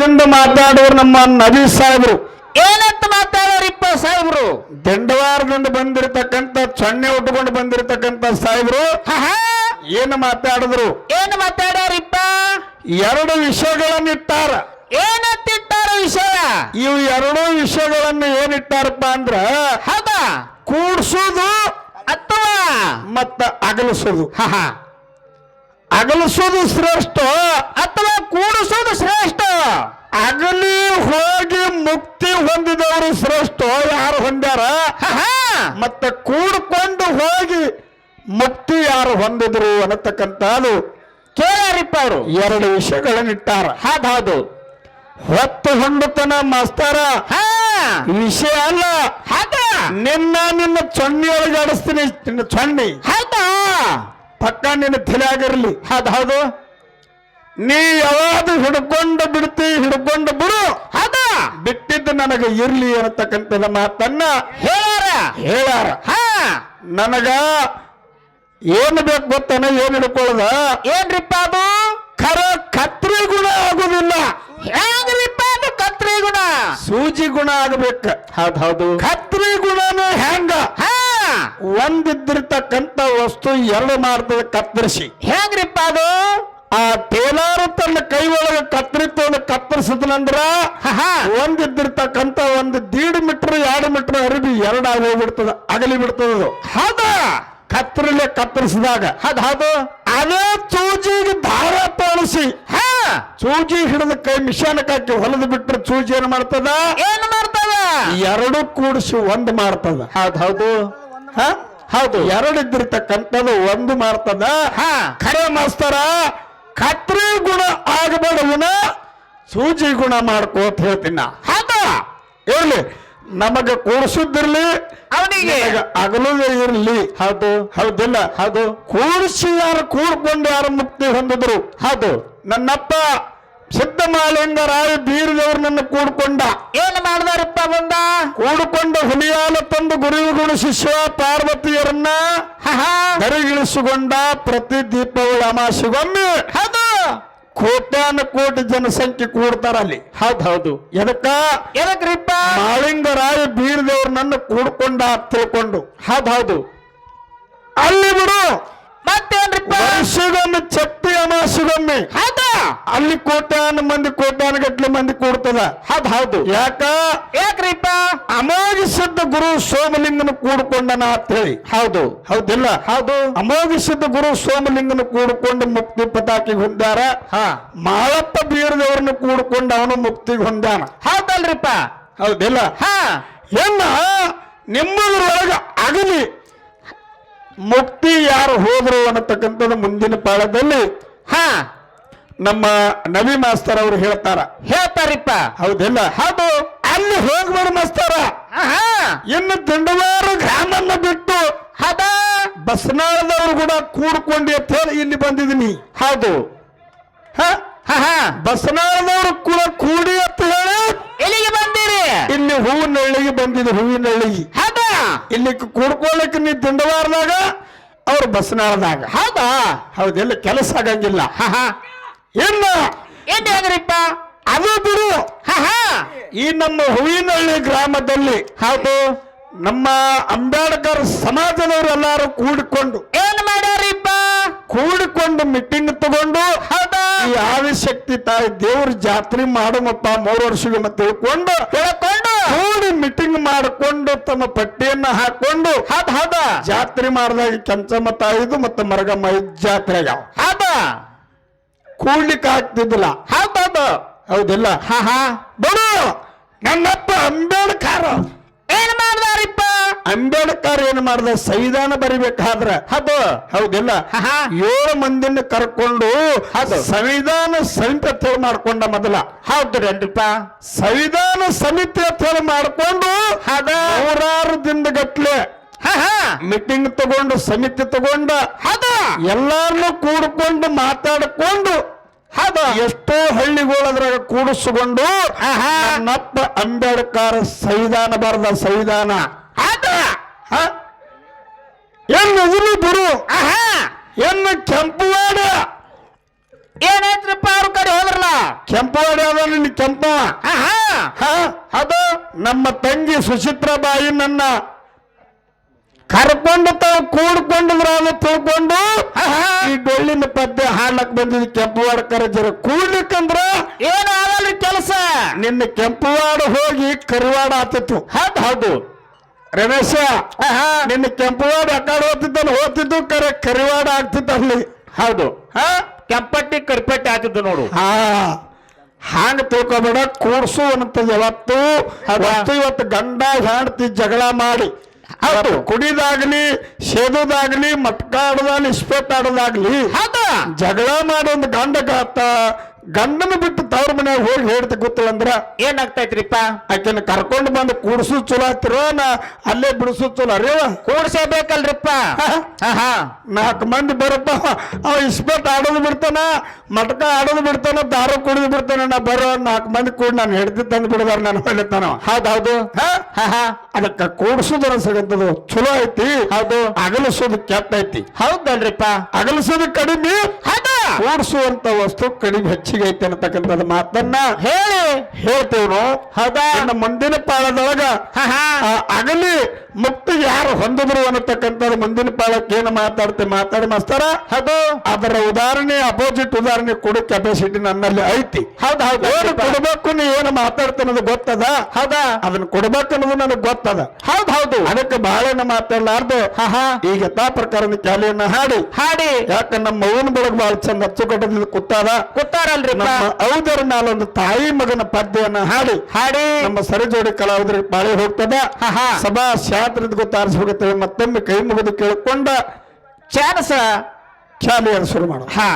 ದಿಂದ ಮಾತಾಡೋರು ನಮ್ಮ ನಬಿ ಸಾಹೇಬರು. ಏನಂತ ಮಾತಾಡೋರಿಪ್ಪ ಸಾಹೇಬ್ರು? ದಂಡವಾರದಿಂದ ಬಂದಿರತಕ್ಕಂತ ಚೊನ್ನೆ ಉಟ್ಕೊಂಡು ಬಂದಿರತಕ್ಕಂತ ಸಾಹೇಬ್ರು ಏನು ಮಾತಾಡಿದ್ರು? ಏನು ಮಾತಾಡೋರಿಪ್ಪ ಎರಡು ವಿಷಯಗಳನ್ನಿಟ್ಟಾರ. ಏನಂತಿಟ್ಟಾರ ವಿಷಯ? ಇವು ಎರಡೂ ವಿಷಯಗಳನ್ನು ಏನಿಟ್ಟಾರಪ್ಪ ಅಂದ್ರ ಹೌದಾ? ಕೂಡ್ಸೋದು ಅಥವಾ ಮತ್ತ ಅಗಲಿಸೋದು. ಅಗಲಿಸೋದು ಶ್ರೇಷ್ಠ. ಅಥವಾ ಕೂಡಿಸೋದು ಶ್ರೇಷ್ಠ. ಅಗಲಿ ಹೋಗಿ ಮುಕ್ತಿ ಹೊಂದಿದವರು ಶ್ರೇಷ್ಠ. ಯಾರು ಹೊಂದ್ಯಾರ? ಮತ್ತೆ ಕೂಡ್ಕೊಂಡು ಹೋಗಿ ಮುಕ್ತಿ ಯಾರು ಹೊಂದಿದ್ರು ಅನ್ನತಕ್ಕಂಥದ್ದು ಕೇಳಾರಿಪ್ಪ ಅವರು ಎರಡು ವಿಷಯಗಳನ್ನಿಟ್ಟಾರ. ಹೌದ್ ಹೌದು. ಹೊತ್ತು ಹೊಂಡತನ ಮಾಸ್ತಾರ. ಹಾ. ವಿಷಯ ಅಲ್ಲ. ನಿನ್ನ ನಿನ್ನ ಚೊಣ್ಣಿಯೊಳಗೆ ಆಡಿಸ್ತೀನಿ ನಿನ್ನ ಚೊಣ್ಣಿ ಹೌದಾ. ಪಕ್ಕ ನಿನ್ನ ತಲೆಯಾಗಿರ್ಲಿ. ಹೌದ್ ಹೌದು. ನೀ ಯಾವಾಗ ಹಿಡ್ಕೊಂಡು ಬಿಡ್ತಿ ಹಿಡ್ಕೊಂಡು ಬಿಡು. ಅದ ಬಿಟ್ಟಿದ್ದು ನನಗೆ ಇರ್ಲಿ ಅನ್ನತಕ್ಕಂಥದ ಮಾತನ್ನ ಹೇಳಾರ. ಹೇಳಾರ. ಹಾ. ನನಗ ಏನು ಬೇಕು ಗೊತ್ತನ? ಏನ್ ಹಿಡ್ಕೊಳ್ಳದ? ಏನ್ರಿಪ್ಪ ಅದು? ಖರ ಕತ್ರಿ ಗುಣ ಆಗುದಿಲ್ಲ. ಹೆಂಗ್ರಿಪ್ಪ ಅದು ಕತ್ರಿ ಗುಣ? ಸೂಜಿ ಗುಣ ಆಗ್ಬೇಕ. ಹೌದ್ ಹೌದು. ಕತ್ರಿ ಗುಣನು ಹೆಂಗ? ಹಾ. ಒಂದಿದ್ದಿರ್ತಕ್ಕಂಥ ವಸ್ತು ಎರಡು ಮಾಡ್ತದೆ ಕತ್ತರಿಸಿ. ಹೆಂಗ್ರಿಪ್ಪ ಅದು? ಆ ಟೇಲರ್ ತನ್ನ ಕೈ ಒಳಗೆ ಕತ್ತರಿ ತಗೊಂಡು ಕತ್ತರಿಸಿದ್ನಂದ್ರ ಒಂದಿದ್ದಿರ್ತಕ್ಕಂತ ಒಂದು ದೀಡ್ ಮೀಟರ್ ಎರಡು ಮೀಟರ್ ಅರಿಬಿ ಎರಡಾಗಿ ಹೋಗ್ಬಿಡ್ತದ ಅಗಲಿ ಬಿಡ್ತದ ಹೌದಾ. ಕತ್ತರಿಲೆ ಕತ್ತರಿಸಿದಾಗ ಹೌದ್ ಹೌದು. ಅದೇ ಚೂಜಿಗೆ ದಾರ ತೋರಿಸಿ ಹಾ. ಚೂಜಿ ಹಿಡಿದ ಕೈ ಮಿಷಾನಕ್ಕೆ ಹಾಕಿ ಹೊಲದ ಬಿಟ್ಟರೆ ಚೂಜಿ ಏನ್ ಮಾಡ್ತದ? ಏನ್ ಮಾಡ್ತದ? ಎರಡು ಕೂಡಿಸಿ ಒಂದು ಮಾಡ್ತದ. ಹೌದ್ ಹೌದು. ಹ? ಹೌದು. ಎರಡು ಇದ್ದಿರ್ತಕ್ಕಂಥದ್ದು ಒಂದು ಮಾಡ್ತದ. ಹಾ. ಖರೆ ಮಾಸ್ತರ ಕತ್ರಿ ಗುಣ ಆಗಬೇಡವನ ಸೂಜಿ ಗುಣ ಮಾಡ್ಕೋತ ಹೇಳ್ತೀನಿ ಹೌದು? ಇರ್ಲಿ ನಮಗೆ ಕೂಡಿಸಿದ್ದಿರ್ಲಿ ಅವನಿಗೆ? ಅಗಲು ಇರಲಿ. ಹೌದು. ಹೌದಿಲ್ಲ? ಹೌದು. ಕೂಡಿಸಿ ಯಾರು ಕೂಡ್ಕೊಂಡು ಯಾರು ಮುಕ್ತಿ ಹೊಂದಿದ್ರು? ಹೌದು. ನನ್ನಪ್ಪ ಸಿದ್ಧಮಾಲಿಂಗರಾಯ ಬೀರದವ್ರನ್ನ ಕೂಡ್ಕೊಂಡ. ಏನ್ ಮಾಡಿದಾರಪ್ಪ ಬಂದ ಕೂಡಿಕೊಂಡ ಹುಲಿಯಾಲ ತಂದು ಗುರುಗಳು ಶಿಷ್ಯ ಪಾರ್ವತಿಯರನ್ನ ಕರಿಗಿಳಿಸಿಕೊಂಡ ಪ್ರತಿ ದೀಪಾವಳಿ ಅಮಾಸಿಗೊಮ್ಮೆ. ಹೌದು. ಕೋಟ್ಯಾನ ಕೋಟಿ ಜನಸಂಖ್ಯೆ ಕೂಡ್ತಾರ ಅಲ್ಲಿ. ಹೌದ್ ಹೌದು. ಎದಕ್ಕ? ಎದಕ್ರಿಪ್ಪ? ಮಾಳಿಂಗರಾಯ ಬೀರದವ್ರನ್ನ ಕೂಡ್ಕೊಂಡ ತಿಳ್ಕೊಂಡು. ಹೌದ್ ಹೌದು. ಅಲ್ಲಿ ಬಿಡು. ಮತ್ತೇನ್ರಿಪ್ಪ? ವರ್ಷಗೊಮ್ಮೆ ಚಪ್ಪಿ ಅಮಾಸಿಗೊಮ್ಮೆ. ಹೌದು. ಅಲ್ಲಿ ಕೋಟ್ಯಾನ ಮಂದಿ ಕೋಟ್ಯಾನ ಗಟ್ಲೆ ಮಂದಿ ಕೂಡ್ತದ. ಹೌದ್ ಹೌದು. ಯಾಕ? ಯಾಕ್ರಿಪ್ಪ ಅಮೋಘಿಸಿದ್ದ ಗುರು ಸೋಮಲಿಂಗನ ಕೂಡ್ಕೊಂಡನ ಅಂತ ಹೇಳಿ ಹೌದು. ಹೌದಿಲ್ಲ? ಹೌದು. ಅಮೋಘಿಸಿದ್ದ ಗುರು ಸೋಮಲಿಂಗನ ಕೂಡಿಕೊಂಡು ಮುಕ್ತಿ ಪತಾಕಿ ಹೊಂದ್ಯಾರ. ಹಾ. ಮಾಳಪ್ಪ ಬೀರದವ್ರನ್ನ ಕೂಡಿಕೊಂಡು ಅವನು ಮುಕ್ತಿಗೆ ಹೊಂದಾನ ಹೌದಲ್ರಿಪ್ಪ ಹೌದಿಲ್ಲ? ಹಾ. ಎನ್ನ ನಿಮ್ಮದ್ರೊಳಗ ಅಗಲಿ ಮುಕ್ತಿ ಯಾರು ಹೋದ್ರು ಅನ್ನತಕ್ಕಂಥದ್ದು ಮುಂದಿನ ಪಾಳದಲ್ಲಿ. ಹಾ. ನಮ್ಮ ನವಿ ಮಾಸ್ತರ್ ಅವರು ಹೇಳ್ತಾರ. ಹೇಳ್ತಾರಿಪ್ಪ. ಹೌದಿಲ್ಲ? ಹೌದು. ಅಲ್ಲಿ ಹೋಗ್ಬೇಡ ಮಾಸ್ತಾರ. ಹಾ ಇನ್ನು ದಂಡವಾರು ಗ್ರಾಮನ್ನ ಬಿಟ್ಟು ಹದ. ಬಸನಾಳದವರು ಕೂಡ ಕೂಡ್ಕೊಂಡಿ ಅಂತ ಹೇಳಿ ಇಲ್ಲಿ ಬಂದಿದ್ದೀನಿ. ಹೌದು. ಬಸನಾಳದವರು ಹಾ? ಹಾ ಬಸ್ನಾಳದವರು ಕೂಡ ಕೂಡಿ ಅಂತ ಹೇಳಿ ಇಲ್ಲಿಗೆ ಬಂದಿರಿ? ಇಲ್ಲಿ ಹೂವಿನಳ್ಳಿಗೆ ಬಂದಿದ್ದು ಹೂವಿನಳ್ಳಿಗೆ ಹೌದಾ. ಇಲ್ಲಿ ಕೂಡ್ಕೊಳ್ಳಿಕ್ಕೆ ನೀ ದಿಂಡವಾರದಾಗ ಅವ್ರು ಬಸ್ನಾಳದಾಗ. ಹೌದಾ? ಹೌದಿಲ್ಲ ಕೆಲಸ ಆಗಂಗಿಲ್ಲ. ಹಾ ಹಾ ಇನ್ನ ಏನ್ ಹೆಂಗ್ರಿಪ್ಪ ಅದು ಬಿಡು. ಈ ನಮ್ಮ ಹೂವಿನಹಳ್ಳಿ ಗ್ರಾಮದಲ್ಲಿ ಹೌದು ನಮ್ಮ ಅಂಬೇಡ್ಕರ್ ಸಮಾಜದವರು ಎಲ್ಲಾರು ಕೂಡಿಕೊಂಡು ಏನ್ ಮಾಡ್ಯಾರಿಪ್ಪ? ಕೂಡಿಕೊಂಡು ಮೀಟಿಂಗ್ ತಗೊಂಡು ಹೌದಾ? ಈ ಆದಿಶಕ್ತಿ ತಾಯಿ ದೇವ್ರ ಜಾತ್ರೆ ಮಾಡುಮಪ್ಪ ಮೂರು ವರ್ಷಗೆ ಮತ್ತೆ ತಿಳ್ಕೊಂಡು ತಿಳ್ಕೊಂಡು? ಕೂಡಿ ಮೀಟಿಂಗ್ ಮಾಡಿಕೊಂಡು ತಮ್ಮ ಪಟ್ಟಿಯನ್ನ ಹಾಕೊಂಡು ಹೌದ್ ಹೌದಾ? ಜಾತ್ರೆ ಮಾಡಿದಾಗ ಕೆಂಚಮ್ಮ ತಾಯಿದು ಮತ್ತೆ ಮರಗಮ್ಮ ಜಾತ್ರೆ ಆಗ್ಯಾವ ಹೌದಾ? ಕೂಡ್ಲಿಕ್ಕೆ ಆಗ್ತಿದ್ದಿಲ್ಲ. ಹೌದೌದು. ಹೌದಿಲ್ಲ? ಹಾ ಹಾ. ಬಡು ನನ್ನಪ್ಪ ಅಂಬೇಡ್ಕರ್. ಏನ್ ಮಾಡ್ದಾರಿಪ್ಪ? ಅಂಬೇಡ್ಕರ್ ಏನ್ ಮಾಡ್ದ? ಸಂವಿಧಾನ ಬರಿಬೇಕಾದ್ರ. ಹೌದು. ಹೌದಿಲ್ಲ? ಹಾ ಏಳು ಮಂದಿನ ಕರ್ಕೊಂಡು ಹೌದು. ಸಂವಿಧಾನ ಸಮಿತಿ ಅಂತ ಹೇಳಿ ಮಾಡ್ಕೊಂಡ ಮೊದಲ. ಹೌದ್ರೇನ್ರಿಪ್ಪ ಸಂವಿಧಾನ ಸಮಿತಿ ಅಂತ ಹೇಳಿ ಮಾಡ್ಕೊಂಡು ಹೌದ. ನೂರಾರು ದಿನಗಟ್ಲೆ ಹಾ ಹಾ ಮೀಟಿಂಗ್ ತಗೊಂಡು ಸಮಿತಿ ತಗೊಂಡ ಹದ? ಎಲ್ಲಾರನ್ನು ಕೂಡ್ಕೊಂಡು ಮಾತಾಡಿಕೊಂಡು ಹದ? ಎಷ್ಟೋ ಹಳ್ಳಿಗಳದ್ರಾಗ ಕೂಡಿಸಿಕೊಂಡು ನಪ್ಪ ಅಂಬೇಡ್ಕರ್ ಸಂವಿಧಾನ ಬರದ ಸಂವಿಧಾನ. ಹೌದು? ಹ? ಎನ್ನ ಉಗುರು ಆಹಾ. ಎನ್ನು ಕೆಂಪುವಾಡ. ಏನಾಯ್ತ್ರಪ್ಪ ಅವ್ರ ಕಡೆ ಹೋದ್ರಲ್ಲ? ಕೆಂಪುವಾಡ ಅದ ನಿನ್ನ ಕೆಂಪ. ಅದು ನಮ್ಮ ತಂಗಿ ಸುಚಿತ್ರಾಬಾಯಿ ನನ್ನ ಕರ್ಕೊಂಡು ತಾವು ಕೂಡ್ಕೊಂಡಿದ್ರ ಅದು ತಿಳ್ಕೊಂಡು ಈ ಡೊಳ್ಳಿನ ಪದ್ಯ ಹಾಡಕ್ ಬಂದಿದ್ ಕೆಂಪವಾಡ ಕರಜರ. ಕೂಡ್ಲಿಕ್ಕಂದ್ರ ಏನು ಆಗಲ್ರಿ ಕೆಲಸ? ನಿನ್ನ ಕೆಂಪವಾಡ ಹೋಗಿ ಕರಿವಾಡ ಆತಿತ್ತು. ಹೌದು. ಹೌದು. ರಮೇಶ ನಿನ್ನ ಕೆಂಪವಾಡ ಅಕಾಡ ಹೋಗ್ತಿದ್ದಲ್ಲ ಹೋಗ್ತಿದ್ದು ಕರೆ ಕರಿವಾಡ ಆಗ್ತಿತ್ತು ಅಲ್ಲಿ. ಹೌದು. ಹ? ಕೆಂಪಟ್ಟಿ ಕರಿಪಟ್ಟಿ ಆಗ್ತಿದ್ದು ನೋಡು. ಹಾ. ಹಾಂಗ ತಿಳ್ಕೊಬೇಡ ಕೂಡ್ಸು ಅಂತ ಯಾವತ್ತು. ಇವತ್ತು ಗಂಡ ಹೆಂಡತಿ ಜಗಳ ಮಾಡಿ. ಹೌದು. ಕುಡಿದಾಗ್ಲಿ ಸೇದೋದಾಗ್ಲಿ ಮಟ್ಕಾಡದಾಗ್ಲಿ ಇಸ್ಪೆಟ್ ಆಡೋದಾಗ್ಲಿ ಜಗಳ ಮಾಡೋದು ಗಂಡ ಗಾತ ಗಂಡನ ಬಿಟ್ಟು ತವ್ರ ಮನ್ಯಾಗ ಹೋಗಿ ಹೇಳ್ತ ಗೊತ್ತಿಲ್ಲ ಅಂದ್ರ ಏನಾಗ್ತೈತ್ರಿಪ್ಪ? ಆಕೆನ ಕರ್ಕೊಂಡು ಬಂದು ಕೂಡ್ಸು ಚಲೋ ಹತ್ತಿರೋ ನಾ ಅಲ್ಲೇ ಬಿಡಿಸು ಚಲೋ ರೀ ಕೂಡ್ಸೇಬೇಕಲ್ರಿಪ್ಪ? ಹಾ ಹಾ. ನಾಲ್ಕು ಮಂದಿ ಬರಪ್ಪ. ಅವ ಇಸ್ಪೆಟ್ ಆಡೋದು ಬಿಡ್ತಾನ ಮಟಕ ಆಡೋದು ಬಿಡ್ತಾನ ದಾರು ಕುಡಿದು ಬಿಡ್ತಾನ ನಾ ಬರೋ ನಾಲ್ಕು ಮಂದಿ ಕೂಡ ನಾನು ಹಿಡ್ದು ತಂದು ಬಿಡದಾರ ನಾನು ಹೊಲಿತಾನ ಹೌದು ಹೌದು ಹಾ ಹಾ. ಅದಕ್ಕ ಕೂಡ್ಸುದರ ಸಿಗಂತದು ಚಲೋ ಐತಿ. ಹೌದು. ಅಗಲಿಸೋದು ಕೆಟ್ಟ ಐತಿ. ಹೌದಲ್ರಿಪ್ಪ. ಅಗಲಿಸೋದು ಕಡಿಮೆ. ಕೂಡ್ಸುವಂತ ವಸ್ತು ಕಡಿಮೆ ಹೆಚ್ಚಿಗೆ ಐತಿ ಅನ್ನತಕ್ಕಂಥದ್ದು ಮಾತನ್ನ ಹೇಳಿ. ಹೇಳ್ತೇವ್ರು ಹೌದಾ? ಇನ್ನು ಮುಂದಿನ ಪಾಳದೊಳಗ ಅಗಲಿ ಮುಕ್ತಿ ಯಾರು ಹೊಂದಿದ್ರು ಅನ್ನತಕ್ಕಂಥದ್ದು ಮುಂದಿನ ಪಾಳಕ್ಕೆ ಏನು ಮಾತಾಡ್ತೆ ಮಾತಾಡಿ ಮಾಸ್ತಾರ. ಅದು ಅದರ ಉದಾಹರಣೆ ಅಪೋಸಿಟ್ ಉದಾಹರಣೆ ಕೊಡೋ ಕೆಪಾಸಿಟಿ ನನ್ನಲ್ಲಿ ಐತಿ. ಹೌದು ಹೌದು. ಏನು ಕೊಡಬೇಕು ನೀ ಏನು ಮಾತಾಡ್ತೇನೆ ಅನ್ನೋದು ಗೊತ್ತದ? ಹೌದಾ. ಅದನ್ನ ಕೊಡಬೇಕು ಅನ್ನೋದು ನನಗೆ ಗೊತ್ತದ. ಹೌದು ಹೌದು. ಅದಕ್ಕೆ ಬಹಳ ಮಾತಾಡಲಾರ್ದು. ಈಗ ಯಥಾ ಪ್ರಕಾರದ ಕ್ಯಾಲಿಯನ್ನ ಹಾಡಿ. ಹಾಡಿ. ಯಾಕ ನಮ್ಮ ಅವನ ಬೆಳಗ್ಗೆ ಬಹಳ ಚಂದ ಅಚ್ಚುಕಟ್ಟದಿಂದ ಕುತ್ತಾರ ಕುತ್ತಾರಲ್ರಿ ನಮ್ಮ ಔದರ ನಾಲೊಂದು ತಾಯಿ ಮಗನ ಪದ್ಯವನ್ನ ಹಾಡಿ. ಹಾಡಿ. ನಮ್ಮ ಸರಿಜೋಡಿ ಕಲಾವಿದರಿಗೆ ಬಾಳೆ ಹೋಗ್ತದ. ಸಭಾ ಶಾಸ್ತ್ರದ ಗೊತ್ತಾರಿಸಿ ಹೋಗುತ್ತೇವೆ ಮತ್ತೊಮ್ಮೆ ಕೈ ಮುಗಿದು ಕೇಳಿಕೊಂಡ ಚಾನ್ಸ ಚಾಲಿಯನ್ನು ಶುರು ಮಾಡೋಣ ಹಾ.